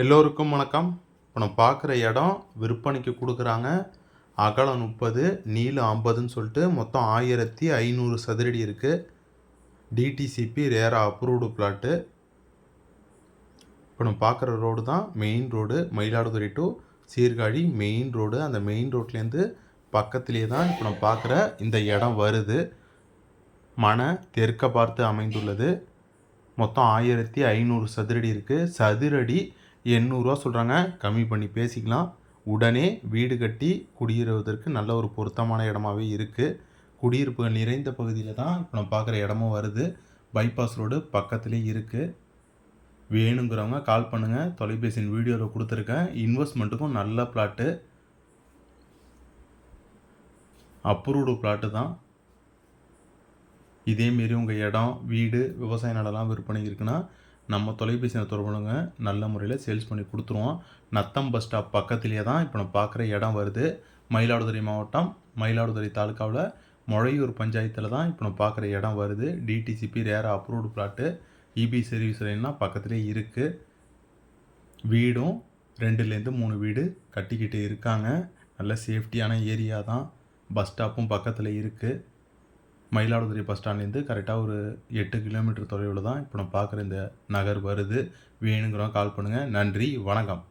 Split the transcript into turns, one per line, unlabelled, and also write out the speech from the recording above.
எல்லோருக்கும் வணக்கம். இப்போ நம்ம பார்க்குற இடம் விற்பனைக்கு கொடுக்குறாங்க. அகலம் முப்பது நீளம் ஐம்பதுன்னு சொல்லிட்டு மொத்தம் ஆயிரத்தி ஐநூறு சதுரடி இருக்குது டிடிசிபி ரேரா அப்ரூவ்டு பிளாட்டு இப்போ நம்ம பார்க்குற ரோடு தான் main road Mayiladuthurai to Sirkazhi main road அந்த மெயின் ரோட்லேருந்து பக்கத்துலேயே தான் இப்போ நம்ம பார்க்குற இந்த இடம் வருது. மன தெற்க பார்த்து அமைந்துள்ளது. மொத்தம் ஆயிரத்தி ஐநூறு சதுரடி இருக்குது சதுரடி எண்ணூறுரூவா சொல்கிறாங்க கம்மி பண்ணி பேசிக்கலாம். உடனே வீடு கட்டி குடியேறுவதற்கு நல்ல ஒரு பொருத்தமான இடமாவே இருக்குது குடியிருப்புகள் நிறைந்த பகுதியில் தான் இப்போ நம்ம பார்க்குற இடமும் வருது. பைபாஸ் ரோடு பக்கத்துலேயே இருக்குது வேணுங்கிறவங்க கால் பண்ணுங்கள் தொலைபேசியின் வீடியோவில் கொடுத்துருக்கேன். இன்வெஸ்ட்மெண்ட்டுக்கும் நல்ல பிளாட்டு அப்ரூவ்டு பிளாட்டு தான். இதேமாரி உங்கள் இடம் வீடு விவசாய நிலம்லாம் விற்பனை இருக்குன்னா நம்ம தொலைபேசியில் தொடர்புங்க நல்ல முறையில் சேல்ஸ் பண்ணி கொடுத்துருவோம். நத்தம் பஸ் ஸ்டாப் பக்கத்துலேயே தான் இப்போ நம்ம பார்க்குற இடம் வருது. மயிலாடுதுறை மாவட்டம் மயிலாடுதுறை தாலுக்காவில் மொழையூர் பஞ்சாயத்தில் தான் இப்போ நம்ம பார்க்குற இடம் வருது. DTCP RERA approved plot EB service லைன்லாம் பக்கத்துலேயே இருக்குது வீடும் ரெண்டுலேருந்து மூணு வீடு கட்டிக்கிட்டு இருக்காங்க. நல்ல சேஃப்டியான ஏரியா தான். பஸ் ஸ்டாப்பும் பக்கத்தில் இருக்குது மயிலாடுதுறை பஸ் ஸ்டாண்ட்லேருந்து கரெக்டாக ஒரு எட்டு கிலோமீட்டர் தொலைவில் தான் இப்போ நான் பார்க்குற இந்த நகர் வருது. வேணுங்கிறவங்க கால் பண்ணுங்கள் நன்றி. வணக்கம்.